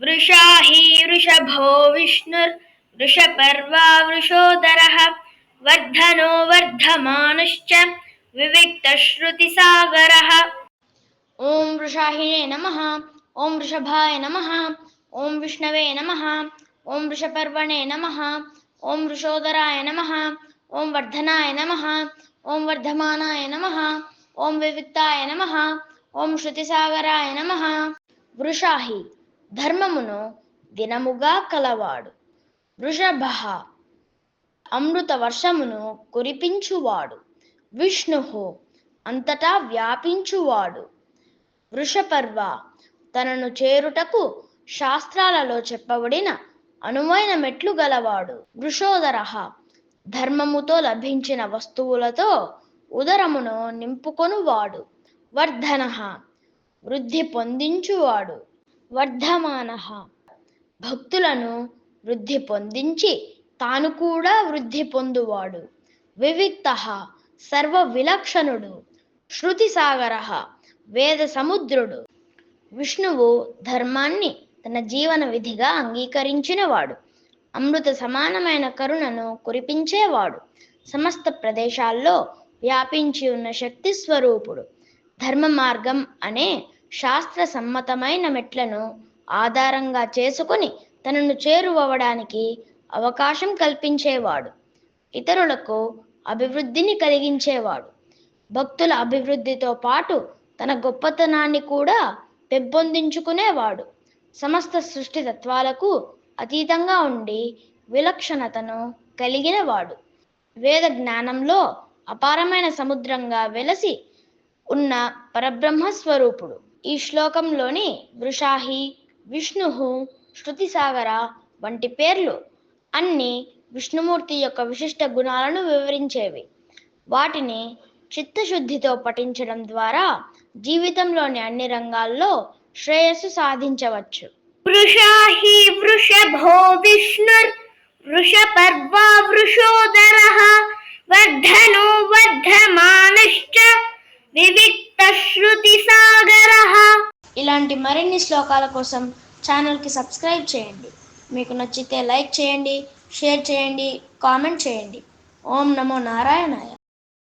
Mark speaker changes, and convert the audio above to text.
Speaker 1: वृषा ही वृषभो विष्णुर्वृषपर्वा वृषोदर, वर्धनो वर्धमान विविक्त
Speaker 2: श्रुति सागर ओम वृषाहिणे नम ओम वृषभाय नम ओम विष्णवे नम ओम वृषपर्वणे नम ओम वृषोदराय नम ओम वर्धनाय नम ओम वर्धमानाय नमः, ॐ नम नमः श्रुति श्रुतिसागराय नम। वृषाही। ధర్మమును దినముగా కలవాడు. వృషభ అమృత వర్షమును కురిపించువాడు. విష్ణు అంతటా వ్యాపించువాడు. వృషపర్వ తనను చేరుటకు శాస్త్రాలలో చెప్పబడిన అనువైన మెట్లు గలవాడు. వృషోదర ధర్మముతో లభించిన వస్తువులతో ఉదరమును నింపుకొనువాడు. వర్ధన వృద్ధి పొందించువాడు. వర్ధమాన. భక్తులను వృద్ధి పొందించి తాను కూడా వృద్ధి పొందువాడు. వివిక్త సర్వ విలక్షణుడు శృతి సాగర వేద సముద్రుడు విష్ణువు ధర్మాన్ని తన జీవన విధిగా అంగీకరించినవాడు. అమృత సమానమైన కరుణను కురిపించేవాడు. సమస్త ప్రదేశాల్లో వ్యాపించి ఉన్న శక్తి స్వరూపుడు. ధర్మ మార్గం అనే శాస్త్ర సమ్మతమైన మెట్లను ఆధారంగా చేసుకుని తనను చేరువవడానికి అవకాశం కల్పించేవాడు. ఇతరులకు అభివృద్ధిని కలిగించేవాడు. భక్తుల అభివృద్ధితో పాటు తన గొప్పతనాన్ని కూడా పెంపొందించుకునేవాడు. సమస్త సృష్టి తత్వాలకు అతీతంగా ఉండి విలక్షణతను కలిగినవాడు. వేద జ్ఞానంలో అపారమైన సముద్రంగా వెలసి ఉన్న పరబ్రహ్మ స్వరూపుడు ఈ శ్లోకంలోని వృషాహి విష్ణు శృతి సాగర వంటి పేర్లు అన్ని విష్ణుమూర్తి యొక్క విశిష్ట గుణాలను వివరించేవి. వాటిని చిత్తశుద్ధితో పఠించడం ద్వారా జీవితంలోని అన్ని రంగాల్లో శ్రేయస్సు సాధించవచ్చు.
Speaker 1: వృషాహి వృషభో విష్ణు వృషపర్వ వృషోద
Speaker 2: ఇలాంటి మరిన్ని శ్లోకాల కోసం ఛానల్కి సబ్స్క్రైబ్ చేయండి. మీకు నచ్చితే లైక్ చేయండి షేర్ చేయండి కామెంట్ చేయండి. ఓం నమో నారాయణాయ.